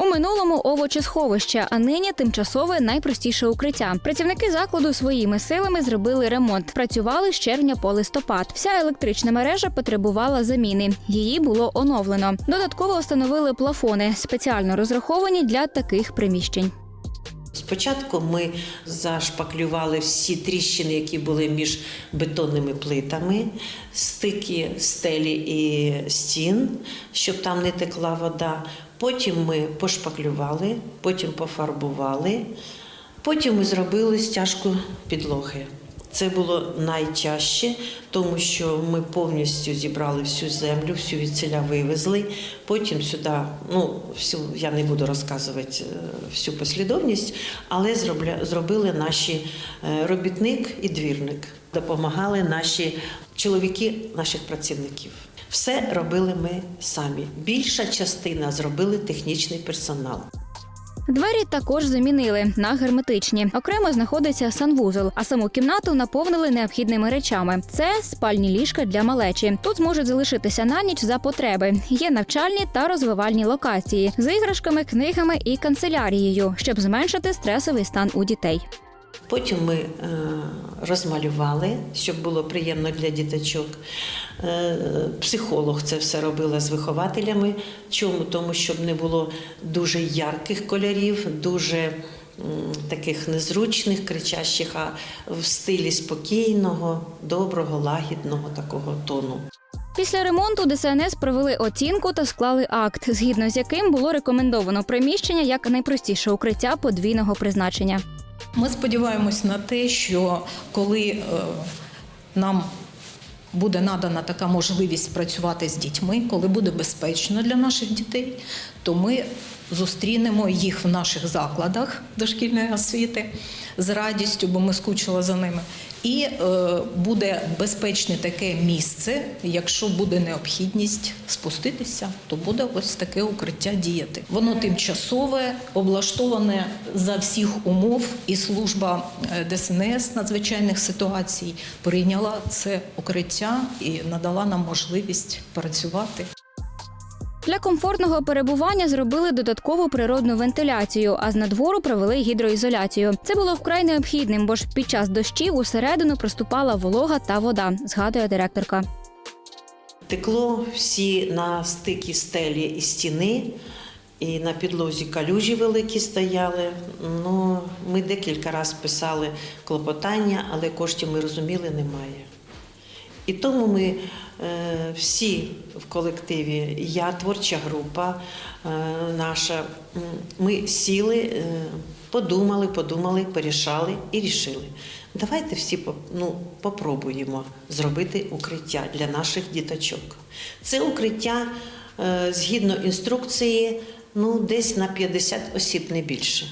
У минулому овочесховище, а нині тимчасове найпростіше укриття. Працівники закладу своїми силами зробили ремонт. Працювали з червня по листопад. Вся електрична мережа потребувала заміни. Її було оновлено. Додатково встановили плафони, спеціально розраховані для таких приміщень. Спочатку ми зашпаклювали всі тріщини, які були між бетонними плитами, стики стелі і стін, щоб там не текла вода. Потім ми пошпаклювали, потім пофарбували, потім ми зробили стяжку підлоги. Це було найтяжче, тому що ми повністю зібрали всю землю, всю від селя вивезли. Потім сюди, ну всю я не буду розказувати е, всю послідовність, але зробили наші е, робітник і двірник. Допомагали наші чоловіки, наших працівників. Все робили ми самі. Більша частина зробили технічний персонал. Двері також замінили на герметичні. Окремо знаходиться санвузол, а саму кімнату наповнили необхідними речами. Це спальні ліжка для малечі. Тут зможуть залишитися на ніч за потреби. Є навчальні та розвивальні локації з іграшками, книгами і канцелярією, щоб зменшити стресовий стан у дітей. Потім ми е, розмалювали, щоб було приємно для діточок. Е, психолог це все робила з вихователями. Чому? Тому щоб не було дуже ярких кольорів, дуже таких незручних, кричащих, а в стилі спокійного, доброго, лагідного такого тону. Після ремонту ДСНС провели оцінку та склали акт, згідно з яким було рекомендовано приміщення як найпростіше укриття подвійного призначення. Ми сподіваємось на те, що коли е, нам буде надана така можливість працювати з дітьми, коли буде безпечно для наших дітей, то ми зустрінемо їх в наших закладах дошкільної освіти з радістю, бо ми скучили за ними. І е, буде безпечне таке місце. Якщо буде необхідність спуститися, то буде ось таке укриття діяти. Воно тимчасове, облаштоване за всіх умов, і служба е, ДСНС надзвичайних ситуацій прийняла це укриття і надала нам можливість працювати. Для комфортного перебування зробили додаткову природну вентиляцію, а з надвору провели гідроізоляцію. Це було вкрай необхідним, бо ж під час дощів усередину проступала волога та вода, згадує директорка. Текло всі на стикі стелі і стіни, і на підлозі калюжі великі стояли. Ну, ми декілька разів писали клопотання, але коштів ми розуміли немає. І тому ми е, всі в колективі, я творча група е, наша, ми сіли, е, подумали, подумали, порішали і рішили. Давайте всі ну, попробуємо зробити укриття для наших діточок. Це укриття згідно інструкції, ну десь на 50 осіб не більше.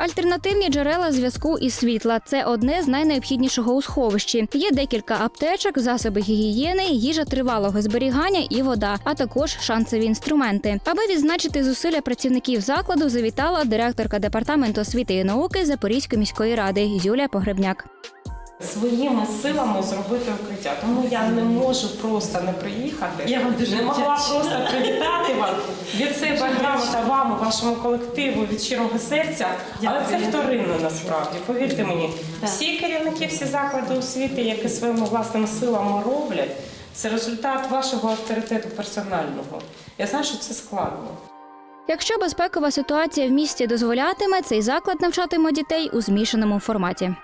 Альтернативні джерела зв'язку і світла це одне з найнеобхіднішого у сховищі. Є декілька аптечок, засоби гігієни, їжа тривалого зберігання і вода, а також шансові інструменти. Аби відзначити зусилля працівників закладу, завітала директорка департаменту освіти і науки Запорізької міської ради Юлія Погребняк. своїми силами зробити укриття. Тому я не можу просто не приїхати. Я вам дуже не могла вдячна. просто привітати вас від себе грамота вам, вашому колективу від щирого серця. Але це вторинно насправді. Повірте мені, всі керівники, всі заклади освіти, які своїми власними силами роблять, це результат вашого авторитету персонального. Я знаю, що це складно. Якщо безпекова ситуація в місті дозволятиме, цей заклад навчатиме дітей у змішаному форматі.